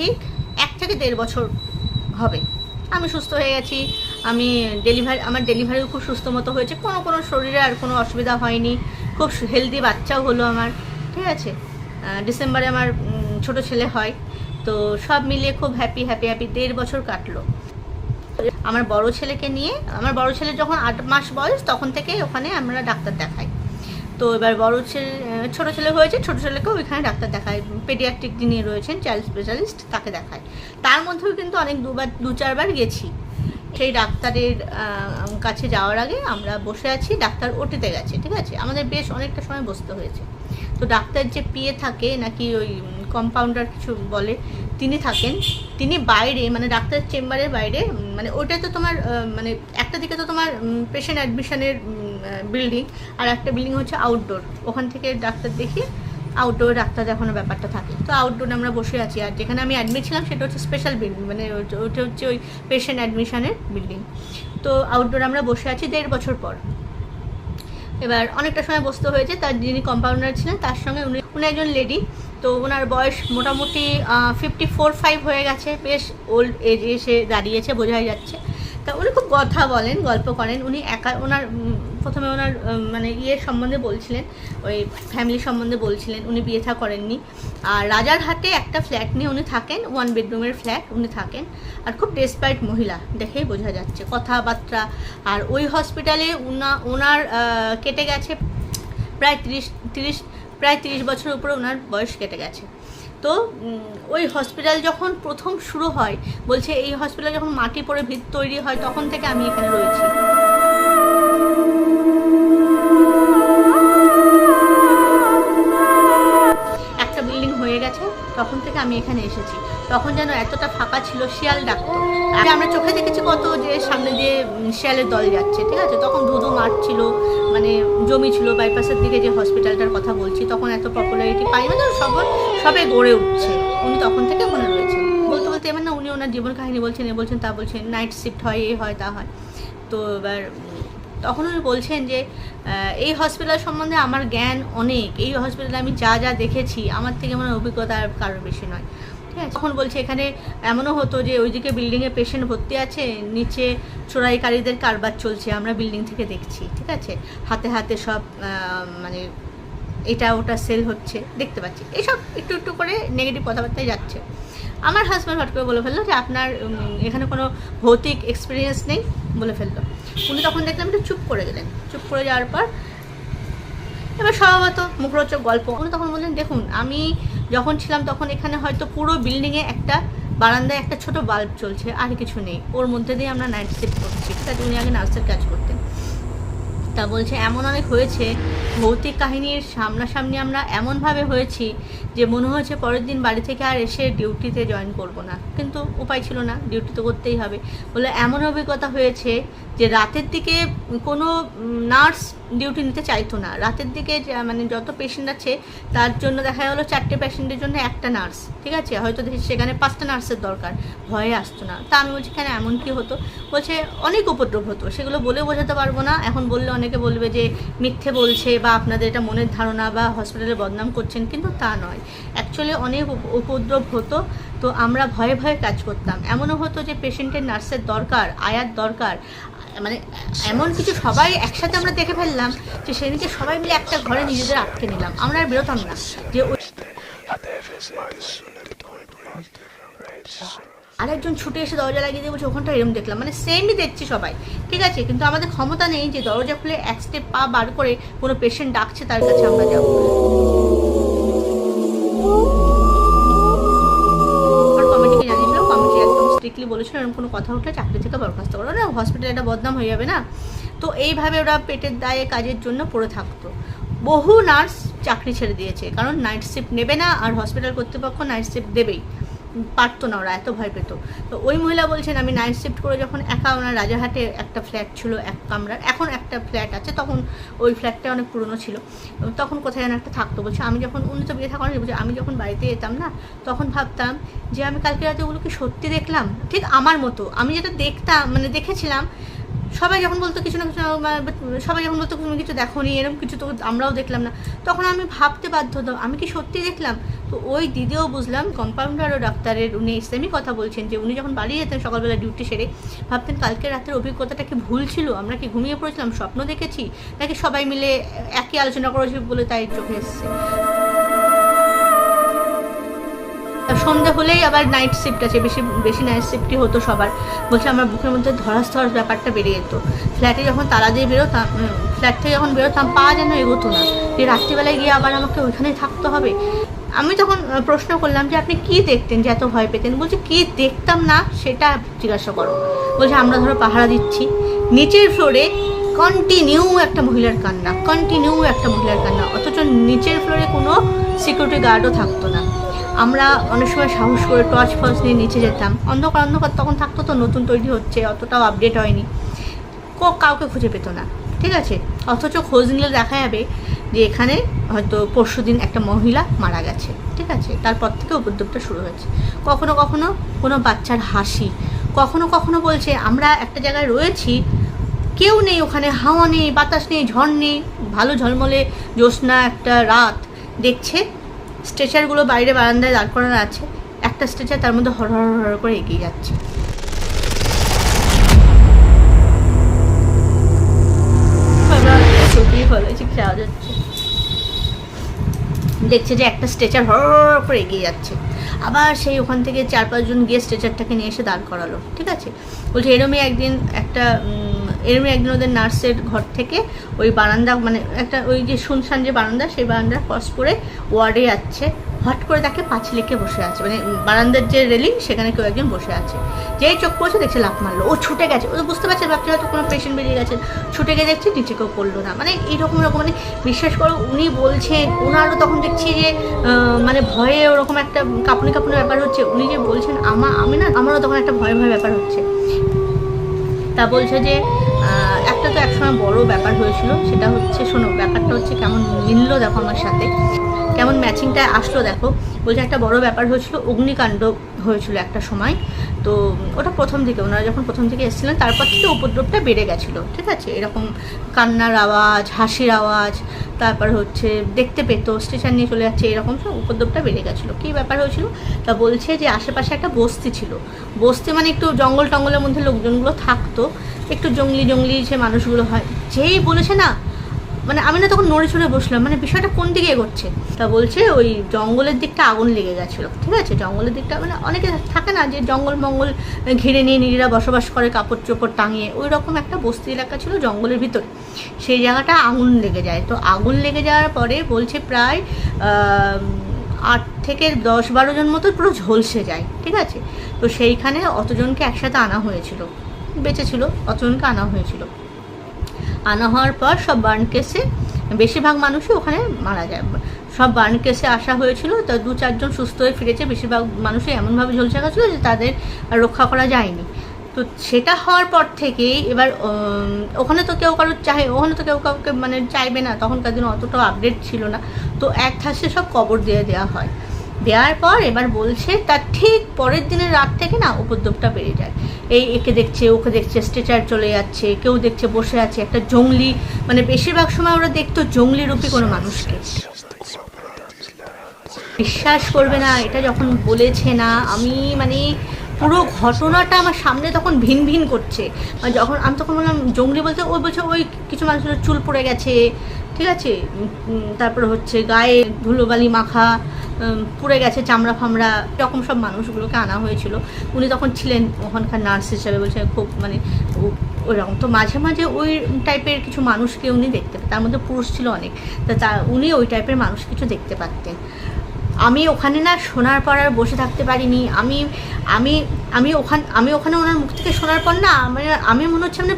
ঠিক এক থেকে দেড় বছর হবে। আমি সুস্থ হয়ে গেছি। আমি ডেলিভারি আমার ডেলিভারিও খুব সুস্থ মতো হয়েছে। কোনো কোনো শরীরে আর কোনো অসুবিধা হয়নি। খুব হেলদি বাচ্চাও হলো আমার। ঠিক আছে? ডিসেম্বরে আমার ছোট ছেলে হয়। তো সব মিলিয়ে খুব হ্যাপি হ্যাপি হ্যাপি দেড় বছর কাটলো। আমার বড় ছেলেকে নিয়ে, আমার বড় ছেলে যখন আট মাস বয়স, তখন থেকে ওখানে আমরা ডাক্তার দেখাই। তো এবার বড় ছেলে ছোট ছেলে হয়েছে, ছোট ছেলেকেও ওইখানে ডাক্তার দেখায়। পেডিয়াট্রিক যিনি রয়েছেন চাইল্ড স্পেশালিস্ট তাকে দেখায়। তার মধ্যেও কিন্তু অনেক দুবার, দু চারবার গেছি। সেই ডাক্তারের কাছে যাওয়ার আগে আমরা বসে আছি, ডাক্তার ওটিতে গেছে, ঠিক আছে? আমাদের বেশ অনেকটা সময় বসতে হয়েছে। তো ডাক্তার যে পিয়ে থাকে, নাকি ওই কম্পাউন্ডার কিছু বলে, তিনি থাকেন। তিনি বাইরে মানে ডাক্তার চেম্বারের বাইরে মানে ওইটা তো তোমার মানে একটা দিকে তো তোমার পেশেন্ট অ্যাডমিশনের বিল্ডিং আর একটা বিল্ডিং হচ্ছে আউটডোর ওখান থেকে ডাক্তার দেখিয়ে আউটডোর ডাক্তার দেখানোর ব্যাপারটা থাকে। তো আউটডোরে আমরা বসে আছি, আর যেখানে আমি অ্যাডমিট ছিলাম সেটা হচ্ছে স্পেশাল বিল্ডিং মানে ওটা- হচ্ছে ওই পেশেন্ট অ্যাডমিশনের বিল্ডিং তো আউটডোরে আমরা বসে আছি দেড় বছর পর। এবার অনেকটা সময় বসতে হয়েছে, তার যিনি কম্পাউন্ডার ছিলেন, তার সঙ্গে উনি উনি একজন লেডি তো ওনার বয়স মোটামুটি ফিফটি ফোর ফাইভ হয়ে গেছে, বেশ ওল্ড এজ এসে দাঁড়িয়েছে, বোঝাই যাচ্ছে। তা উনি খুব কথা বলেন, গল্প করেন। উনি একা ওনার প্রথমে ওনার মানে ইয়ের সম্বন্ধে বলছিলেন, ওই ফ্যামিলি সম্বন্ধে বলছিলেন, উনি বিয়ে থা করেননি। আর রাজারহাটে একটা ফ্ল্যাট নিয়ে উনি থাকেন ওয়ান বেডরুমের ফ্ল্যাট উনি থাকেন। আর খুব ডেসপাইট মহিলা, দেখেই বোঝা যাচ্ছে কথাবার্তা। আর ওই হসপিটালে উনা, ওনার কেটে গেছে প্রায় তিরিশ তিরিশ, প্রায় তিরিশ বছর উপরে ওনার বয়স কেটে গেছে। তো ওই হসপিটাল যখন প্রথম শুরু হয়, বলছে এই হসপিটাল যখন মাটি পড়ে ভিত তৈরি হয়, তখন থেকে আমি এখানে রয়েছি। তখন থেকে আমি এখানে এসেছি। তখন যেন এতটা ফাঁকা ছিল শিয়াল ডাকতো। আগে আমরা চোখে দেখেছি কত যে সামনে দিয়ে শিয়ালের দল যাচ্ছে, ঠিক আছে? তখন ধুধু মাঠ ছিল মানে জমি ছিল, বাইপাসের দিকে যে হসপিটালটার কথা বলছি, তখন এত পপুলারিটি পাই না সব সবে গড়ে উঠছে। উনি তখন থেকে ওখানে রয়েছেন। বলতে বলতে এবার না উনি ওনার জীবন কাহিনী বলছেন, এ বলছেন, তা বলছেন নাইট শিফট হয়, এ হয়, তা হয়। তো এবার তখন উনি বলছেন যে এই হসপিটাল সম্বন্ধে আমার জ্ঞান অনেক। এই হসপিটালে আমি যা যা দেখেছি, আমার থেকে মানে অভিজ্ঞতা আর বেশি নয়। ঠিক আছে? তখন বলছে, এখানে এমনও হতো যে ওইদিকে বিল্ডিংয়ে পেশেন্ট ভর্তি আছে, নিচে চোরাইকারীদের কারবার চলছে, আমরা বিল্ডিং থেকে দেখছি। ঠিক আছে? হাতে হাতে সব মানে এটা ওটা সেল হচ্ছে, দেখতে পাচ্ছি। এইসব একটু একটু করে নেগেটিভ কথাবার্তায় যাচ্ছে। আমার হাজব্যান্ড হট করে বলে ফেলল যে, আপনার এখানে কোনো ভৌতিক এক্সপিরিয়েন্স নেই? বলে ফেলল। উনি তখন দেখলাম একটু চুপ করে গেলেন। চুপ করে যাওয়ার পর এবার স্বভাবত মুখরোচক গল্প। উনি তখন বললেন, দেখুন, আমি যখন ছিলাম তখন এখানে হয়তো পুরো বিল্ডিংয়ে একটা বারান্দায় একটা ছোট বাল্ব চলছে, আর কিছু নেই। ওর মধ্যে দিয়ে আমরা নাইট শিফট করছি। ঠিক আছে, উনি আগে নার্সের কাজ করতেন। তা বলছে, এমন অনেক হয়েছে, ভৌতিক কাহিনীর সামনাসামনি আমরা এমনভাবে হয়েছি যে মনে হয়েছে পরের দিন বাড়ি থেকে আর এসে ডিউটিতে জয়েন করব না। কিন্তু উপায় ছিল না, ডিউটি তো করতেই হবে। বলে, এমন অভিজ্ঞতা হয়েছে যে রাতের দিকে কোনো নার্স ডিউটি নিতে চাইতো না। রাতের দিকে মানে যত পেশেন্ট আছে, তার জন্য দেখা গেলো চারটে পেশেন্টের জন্য একটা নার্স, ঠিক আছে? হয়তো সেখানে পাঁচটা নার্সের দরকার, ভয়ে আসতো না। তা আমি বলছি, কেন এমন কি হতো? বলছে, অনেক উপদ্রব হতো, সেগুলো বলে বোঝাতে পারব না। এখন বললে অনেকে বলবে যে, মিথ্যে বলছে বা আপনাদের এটা মনের ধারণা বা হসপিটালে বদনাম করছেন। কিন্তু তা নয়। অ্যাকচুয়ালি অনেক উপ- উপদ্রব হতো, তো আমরা ভয়ে ভয়ে কাজ করতাম। এমনও হতো যে পেশেন্টের নার্সের দরকার, আয়ার দরকার মানে এমন কিছু সবাই একসাথে আমরা দেখে ফেললাম যে সেদিনকে সবাই মিলে একটা ঘরে নিজেদের আটকে নিলাম। আমরা আর বেরোতাম না। যে আরেকজন ছুটে এসে দরজা লাগিয়ে দিয়ে বলছে, ওখানটা এরম দেখলাম। মানে সেমই দেখছি সবাই। ঠিক আছে? কিন্তু আমাদের ক্ষমতা নেই যে দরজা খুলে এক স্টেপ পা বার করে কোনো পেশেন্ট ডাকছে তার কাছে আমরা যাব। বলেছিল, এরকম কোনো কথা উঠলে চাকরি থেকে বরখাস্ত করো। না হসপিটালে একটা বদনাম হয়ে যাবে না। তো এইভাবে ওরা পেটের দায়ে কাজের জন্য পড়ে থাকতো। বহু নার্স চাকরি ছেড়ে দিয়েছে, কারণ নাইট শিফট নেবে না, আর হসপিটাল কর্তৃপক্ষ নাইট শিফট দেবেই। পারতো না, ওরা এত ভয় পেত। তো ওই মহিলা বলছেন, আমি নাইট শিফট করে যখন একা ওনার রাজারহাটে একটা ফ্ল্যাট ছিল, এক কামরার, এখন একটা ফ্ল্যাট আছে, তখন ওই ফ্ল্যাটটা অনেক পুরনো ছিল। তখন কোথায় যেন একটা থাকতো। বলছে, আমি যখন উনি তো বিয়ে থাকা বলছে, আমি যখন বাড়িতে যেতাম না, তখন ভাবতাম যে আমি কালকে রাতে ওগুলো কি সত্যি দেখলাম? ঠিক আমার মতো। আমি যেটা দেখতাম মানে দেখেছিলাম, সবাই যখন বলতো কিছু না কিছু সবাই যখন বলতো, তুমি কিছু দেখো নি এরকম কিছু তো আমরাও দেখলাম না। তখন আমি ভাবতে বাধ্য হতাম, আমি কি সত্যি দেখলাম? তো ওই দিদিও বুঝলাম কম্পাউন্ডার ও ডাক্তারের উনি ইসলামী কথা বলছেন যে উনি যখন বাড়ি যেতেন সকালবেলা ডিউটি সেরে, ভাবতেন কালকে রাতের অভিজ্ঞতাটা কি ভুল ছিল, আমরা কি ঘুমিয়ে পড়েছিলাম, স্বপ্ন দেখেছি, নাকি সবাই মিলে একই আলোচনা করেছি বলে তাই চোখে এসছে। সন্ধে হলেই আবার নাইট শিফট আছে, বেশি বেশি নাইট শিফটই হতো সবার। বলছে আমার বুকের মধ্যে ধরাস ধরাস ব্যাপারটা বেড়ে যেত। ফ্ল্যাটে যখন তালা দিয়ে বেরোতাম ফ্ল্যাট থেকে যখন বেরোতাম, পা যেন এগোতো না। যে রাত্রিবেলায় গিয়ে আবার আমাকে ওইখানেই থাকতে হবে আমি তখন প্রশ্ন করলাম যে আপনি কি দেখতেন যে এত ভয় পেতেন? বলছে, কি দেখতাম না সেটা জিজ্ঞাসা করো। বলছে, আমরা ধরো পাহারা দিচ্ছি। নিচের ফ্লোরে কন্টিনিউ একটা মহিলার কান্না কন্টিনিউ একটা মহিলার কান্না। অথচ নিচের ফ্লোরে কোনো সিকিউরিটি গার্ডও থাকতো না। আমরা অনেক সময় সাহস করে টর্চ ফর্চ নিয়ে নিচে যেতাম। অন্ধকার অন্ধকার তখন থাকতো তো, নতুন তৈরি হচ্ছে, অতটাও আপডেট হয়নি। কাউকে খুঁজে পেত না, ঠিক আছে? অথচ খোঁজ নিলে দেখা যাবে যে এখানে হয়তো পরশু দিন একটা মহিলা মারা গেছে, ঠিক আছে? তারপর থেকে উপদ্রবটা শুরু হয়েছে। কখনো কখনো কোনো বাচ্চার হাসি, কখনো কখনো বলছে, আমরা একটা জায়গায় রয়েছি, কেউ নেই ওখানে, হাওয়া নেই, বাতাস নেই, ঝড় নেই, ভালো ঝলমলে জ্যোৎস্না একটা রাত। দেখছে, স্ট্রেচারগুলো বাইরে বারান্দায় দাঁড় করানো আছে, একটা স্ট্রেচার তার মধ্যে হর হর হর করে এগিয়ে যাচ্ছে। দেখছে যে একটা স্ট্রেচার হর করে এগিয়ে যাচ্ছে। আবার সেই ওখান থেকে চার পাঁচজন গিয়ে স্ট্রেচারটাকে নিয়ে এসে দাঁড় করালো, ঠিক আছে? বলছে, এরমই একদিন একটা এরমই একদিন ওদের নার্সের ঘর থেকে ওই বারান্দা মানে একটা ওই যে শুনশান যে বারান্দা, সেই বারান্দা ক্রস করে ওয়ার্ডে যাচ্ছে। হট করে তাকে পাঁচিলেকে বসে আছে। মানে বারান্দার যে রেলিং, সেখানে কেউ একজন বসে আছে। যেই চোখ পড়ছে দেখছে লাফ মারলো। ও ছুটে গেছে। ও তো বুঝতে পারছে ভাবছে হয়তো কোনো পেশেন্ট বেরিয়ে গেছে। ছুটে গিয়ে দেখছে নিচে কেউ পড়ল না। মানে এইরকম রকম মানে বিশ্বাস করো, উনি বলছেন, ওনারও তখন দেখছি যে মানে ভয়ে ওরকম একটা কাঁপুনি কাঁপুনি ব্যাপার হচ্ছে। উনি যে বলছেন, আমা, আমি না, আমারও তখন একটা ভয় ভয় ব্যাপার হচ্ছে। তা বলছে যে তো একসময় বড় ব্যাপার হয়েছিল, সেটা হচ্ছে, শোনো, ব্যাপারটা হচ্ছে কেমন মিললো দেখো আমার সাথে। কেমন ম্যাচিংটা আসলো দেখো। বলছে, একটা বড় ব্যাপার হয়েছিল, অগ্নিকাণ্ড হয়েছিল একটা সময়। তো ওটা প্রথম দিকে, ওনারা যখন প্রথম থেকে এসেছিলেন, তারপর থেকে উপদ্রবটা বেড়ে গেছিল, ঠিক আছে? এরকম কান্নার আওয়াজ, হাসির আওয়াজ, তারপর হচ্ছে দেখতে পেতো, স্টেশন নিয়ে চলে যাচ্ছে, এরকম সব উপদ্রবটা বেড়ে গেছিল। কী ব্যাপার হয়েছিল? তা বলছে যে আশেপাশে একটা বস্তি ছিল। বস্তি মানে একটু জঙ্গল টঙ্গলের মধ্যে লোকজনগুলো থাকতো, একটু জঙ্গলি জঙ্গলি যে মানুষগুলো হয়। যেই বলেছে না মানে আমি না তখন নড়ে চড়ে বসলাম মানে বিষয়টা কোন দিকে এগোচ্ছে? তা বলছে ওই জঙ্গলের দিকটা আগুন লেগে গেছিল, ঠিক আছে? জঙ্গলের দিকটা মানে অনেকে থাকে না যে জঙ্গল মঙ্গল ঘিরে নিয়ে নিজেরা বসবাস করে, কাপড় চোপড় টাঙিয়ে, ওই রকম একটা বস্তি এলাকা ছিল জঙ্গলের ভিতরে। সেই জায়গাটা আগুন লেগে যায়। তো আগুন লেগে যাওয়ার পরে বলছে প্রায় আট থেকে দশ বারো জন মতো পুরো ঝলসে যায়, ঠিক আছে? তো সেইখানে অতজনকে একসাথে আনা হয়েছিল, বেঁচে ছিল, অতজনকে আনা হয়েছিল। আনা হওয়ার পর সব বার্ন কেসে, বেশিরভাগ মানুষই ওখানে মারা যায়। সব বার্ন কেসে আসা হয়েছিল, তো দু চারজন সুস্থ হয়ে ফিরেছে, বেশিরভাগ মানুষই এমনভাবে ঝলসে গেছিল যে তাদের রক্ষা করা যায়নি। তো সেটা হওয়ার পর থেকেই এবার ওখানে তো কেউ কারোর চাই, ওখানে তো কেউ কাউকে মানে চাইবে না, তখনকার দিনে অতটাও আপডেট ছিল না। তো এক ঠাসে সব কবর দিয়ে দেওয়া হয়। দেওয়ার পর এবার বলছে, তার ঠিক পরের দিনের রাত থেকে না উপদ্রবটা বেড়ে যায়। এই একে দেখছে, ওকে দেখছে, স্ট্রেচার চলে যাচ্ছে, কেউ দেখছে বসে আছে, একটা জঙ্গলি। মানে বেশিরভাগ সময় ওরা দেখতো জঙ্গলি রূপী কোনো মানুষকে। বিশ্বাস করবে না, এটা যখন বলেছে না, আমি মানে পুরো ঘটনাটা আমার সামনে তখন ভিন ভিন করছে। মানে যখন আমি তখন বললাম, জঙ্গলি বলতে ওই বলছে, ওই কিছু মানুষের চুল পড়ে গেছে। ঠিক আছে? তারপরে হচ্ছে গায়ে ধুলোবালি মাখা পুড়ে গেছে চামড়া ফামড়া, এরকম সব মানুষগুলোকে আনা হয়েছিল। উনি তখন ছিলেন ওখানকার নার্স হিসাবে বলছে, খুব মানে ওইরকম। তো মাঝে মাঝে ওই টাইপের কিছু মানুষকে উনি দেখতে তার মধ্যে পুরুষ ছিল অনেক। তা উনি ওই টাইপের মানুষ কিছু দেখতে পারতেন। আমি ওখানে না শোনার পর আর বসে থাকতে পারিনি। আমি আমি আমি ওখান, আমি ওখানে ওনার মুখ থেকে শোনার পর না মানে আমি মনে হচ্ছে মানে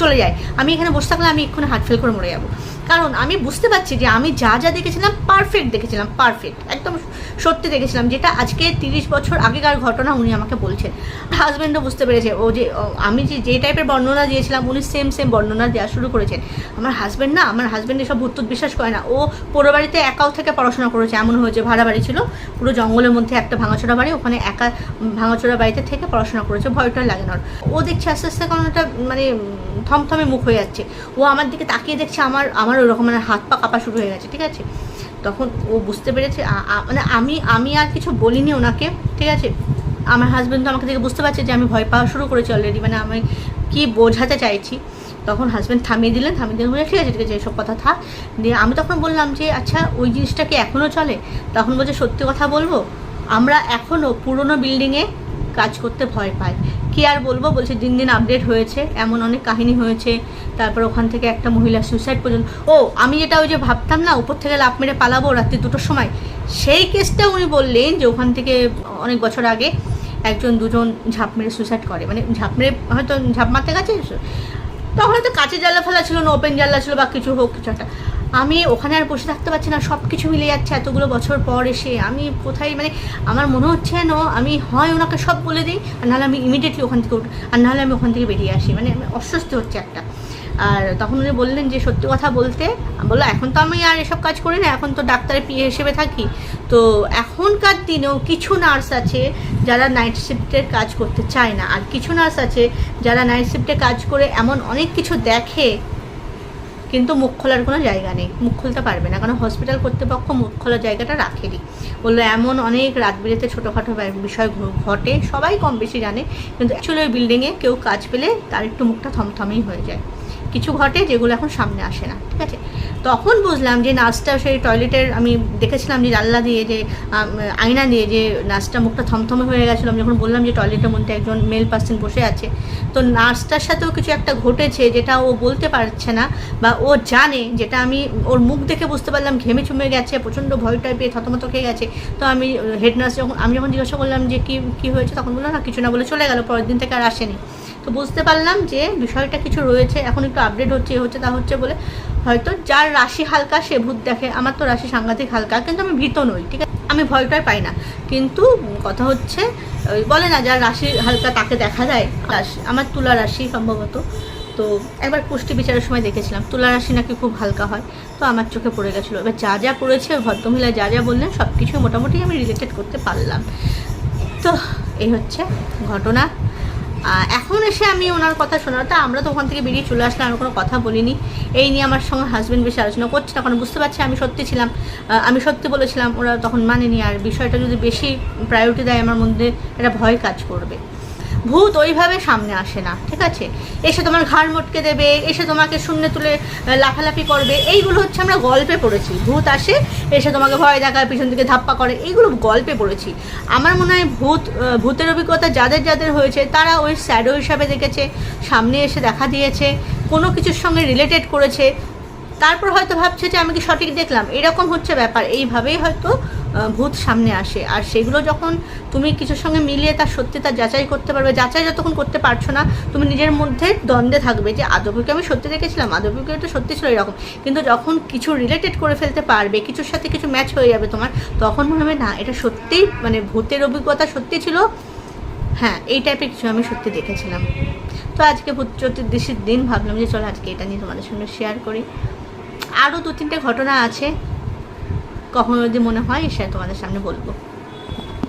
চলে যায়। আমি এখানে বসে থাকলে আমি এক্ষুনি হার্ট ফেল করে মরে যাব। কারণ আমি বুঝতে পারছি যে আমি যা যা দেখেছিলাম পারফেক্ট দেখেছিলাম পারফেক্ট একদম সত্যি দেখেছিলাম, যেটা আজকে তিরিশ বছর আগেকার ঘটনা উনি আমাকে বলছেন। হাজব্যান্ডও বুঝতে পেরেছে, ও যে আমি যে যে টাইপের বর্ণনা দিয়েছিলাম, উনি সেম সেম বর্ণনা দেওয়া শুরু করেছেন। আমার হাজব্যান্ড না, আমার হাজব্যান্ড এসব ভূতটুত বিশ্বাস করে না। ও পুরো বাড়িতে একাও থেকে পড়াশোনা করেছে। এমন হয়েছে, ভাড়া বাড়ি ছিল, পুরো জঙ্গলের মধ্যে একটা ভাঙাচোরা বাড়ি, ওখানে একা ভাঙাচোরা বাড়িতে থেকে পড়াশোনা করেছে ভয়টা লাগে না ও দেখছে আস্তে আস্তে ওটা মানে থমথমে মুখ হয়ে যাচ্ছে। ও আমার দিকে তাকিয়ে দেখছে, আমার আমার ওরকম মানে হাত পা কাঁপা শুরু হয়ে গেছে, ঠিক আছে? তখন ও বুঝতে পেরেছে মানে আমি আমি আর কিছু বলিনি ওনাকে, ঠিক আছে? আমার হাজব্যান্ড তো আমাকে থেকে বুঝতে পারছে যে আমি ভয় পাওয়া শুরু করেছি অলরেডি মানে আমি কি বোঝাতে চাইছি। তখন হাজব্যান্ড থামিয়ে দিলেন থামিয়ে দিলেন বলে ঠিক আছে ঠিক আছে, এসব কথা থাক। দিয়ে আমি তখন বললাম যে আচ্ছা ওই জিনিসটা কি এখনও চলে? তখন বলছে, সত্যি কথা বলব, আমরা এখনও পুরনো বিল্ডিংয়ে কাজ করতে ভয় পাই। কি আর বলব? বলছে, দিন দিন আপডেট হয়েছে, এমন অনেক কাহিনী হয়েছে। তারপর ওখান থেকে একটা মহিলা সুইসাইড পর্যন্ত ও, আমি যেটা ওই যে ভাবতাম না, উপর থেকে লাভ মেরে পালাবো রাত্রি দুটোর সময়, সেই কেসটা উনি বললেন যে ওখান থেকে অনেক বছর আগে একজন দুজন ঝাঁপ মেরে সুইসাইড করে। মানে ঝাঁপ মেরে হয়তো ঝাঁপ মারতে গেছে, তখন হয়তো কাঁচের জানলা ফেলা ছিল না ওপেন জানলা ছিল বা কিছু হোক, কিছু একটা। আমি ওখানে আর বসে থাকতে পারছি না সব কিছু মিলে যাচ্ছে এতগুলো বছর পর এসে। আমি কোথায় মানে আমার মনে হচ্ছে যেন আমি, হয় ওনাকে সব বলে দিই, আর নাহলে আমি ইমিডিয়েটলি ওখান থেকে উঠ আর নাহলে আমি ওখান থেকে বেরিয়ে আসি। মানে আমি অস্বস্তি হচ্ছে একটা। আর তখন উনি বললেন যে, সত্যি কথা বলতে, বলল, এখন তো আমি আর এসব কাজ করি না, এখন তো ডাক্তারের পিএ হিসেবে থাকি। তো এখনকার দিনেও কিছু নার্স আছে যারা নাইট শিফটের কাজ করতে চায় না। আর কিছু নার্স আছে যারা নাইট শিফটে কাজ করে এমন অনেক কিছু দেখে কিন্তু মুখ খোলার কোনো জায়গা নেই। মুখ খুলতে পারবে না, কারণ হসপিটাল কর্তৃপক্ষ মুখ খোলার জায়গাটা রাখেনি। বলল, এমন অনেক রাত বিরেতে ছোটোখাটো বিষয় ঘটে, সবাই কম বেশি জানে, কিন্তু অ্যাকচুয়ালি ওই বিল্ডিংয়ে কেউ কাজ পেলে তার একটু মুখটা থমথমেই হয়ে যায়। কিছু ঘটে যেগুলো এখন সামনে আসে না, ঠিক আছে? তখন বুঝলাম যে নার্সটা সেই টয়লেটের, আমি দেখেছিলাম যে জানলা দিয়ে যে আয়না দিয়ে যে নার্সটা মুখটা থমথমে হয়ে গেছিল, আমি যখন বললাম যে টয়লেটের মধ্যে একজন মেল পার্সন বসে আছে, তো নার্সটার সাথেও কিছু একটা ঘটেছে যেটা ও বলতে পারছে না বা ও জানে যেটা আমি, ওর মুখ দেখে বুঝতে পারলাম, ঘেমে চুমে গেছে, প্রচণ্ড ভয়টায় পেয়ে থতমত খেয়ে গেছে। তো আমি হেড নার্স যখন, আমি যখন জিজ্ঞাসা করলাম যে কী কী হয়েছে, তখন বলল না, কিছু না বলে চলে গেল, পরের দিন থেকে আর আসেনি। তো বুঝতে পারলাম যে বিষয়টা কিছু রয়েছে, এখন একটু আপডেট হচ্ছে, এ হচ্ছে, তা হচ্ছে বলে। হয়তো যার রাশি হালকা, সে ভূত দেখে। আমার তো রাশি সাংঘাতিক হালকা, কিন্তু আমি ভীত নই, ঠিক আছে? আমি ভয়টাই পাই না। কিন্তু কথা হচ্ছে বলে না, যার রাশি হালকা, তাকে দেখা যায়। আমার তুলা রাশি সম্ভবত। তো একবার পুষ্টি বিচারের সময় দেখেছিলাম, তুলা রাশি নাকি খুব হালকা হয়। তো আমার চোখে পড়ে গেছিল। এবার যা যা পড়েছে ভদ্রমহিলা যা যা বললেন সব কিছু মোটামুটি আমি রিলেটেড করতে পারলাম। তো এই হচ্ছে ঘটনা। এখন এসে আমি ওনার কথা শোনার তা আমরা তো ওখান থেকে বেরিয়ে চলে আসলাম আমি কোনো কথা বলিনি। এই নিয়ে আমার সঙ্গে হাজব্যান্ড বেশি আলোচনা করছে তখন বুঝতে পারছি আমি সত্যি ছিলাম আমি সত্যি বলেছিলাম, ওরা তখন মানেনি, আর বিষয়টা যদি বেশি প্রায়োরিটি দেয়, আমার মধ্যে একটা ভয় কাজ করবে। ভূত ওইভাবে সামনে আসে না, ঠিক আছে? এসে তোমার ঘাড় মটকে দেবে, এসে তোমাকে শূন্য তুলে লাফালাফি করবে, এইগুলো হচ্ছে আমরা গল্পে পড়েছি। ভূত আসে, এসে তোমাকে ভয় দেখায়, পিছন দিকে ধাপ্পা করে, এইগুলো গল্পে পড়েছি। আমার মনে হয় ভূত ভূতের অভিজ্ঞতা যাদের যাদের হয়েছে, তারা ওই স্যাডো হিসাবে দেখেছে, সামনে এসে দেখা দিয়েছে, কোনো কিছুর সঙ্গে রিলেটেড করেছে তারপর হয়তো ভাবছে যে আমি কি সঠিক দেখলাম? এরকম হচ্ছে ব্যাপার। এইভাবেই হয়তো ভূত সামনে আসে। আর সেগুলো যখন তুমি কিছুর সঙ্গে মিলিয়ে তার সত্যিতা যাচাই করতে পারবে, যাচাই যতক্ষণ করতে পারছ না, তুমি নিজের মধ্যে দ্বন্দ্বে থাকবে যে, আদবিকে আমি সত্যি দেখেছিলাম? আদবিকে তো সত্যি ছিল এরকম। কিন্তু যখন কিছু রিলেটেড করে ফেলতে পারবে, কিছুর সাথে কিছু ম্যাচ হয়ে যাবে তোমার, তখন মনে হবে, না, এটা সত্যিই মানে ভূতের অভিজ্ঞতা সত্যি ছিল। হ্যাঁ এই টাইপের কিছু আমি সত্যি দেখেছিলাম। তো আজকে ভূত চতুর্দশীর দিন, ভাবলাম যে চলো আজকে এটা নিয়ে তোমাদের সঙ্গে শেয়ার করি। আরও দু তিনটে ঘটনা আছে কখনো যদি মনে হয় সে তোমাদের সামনে বলব।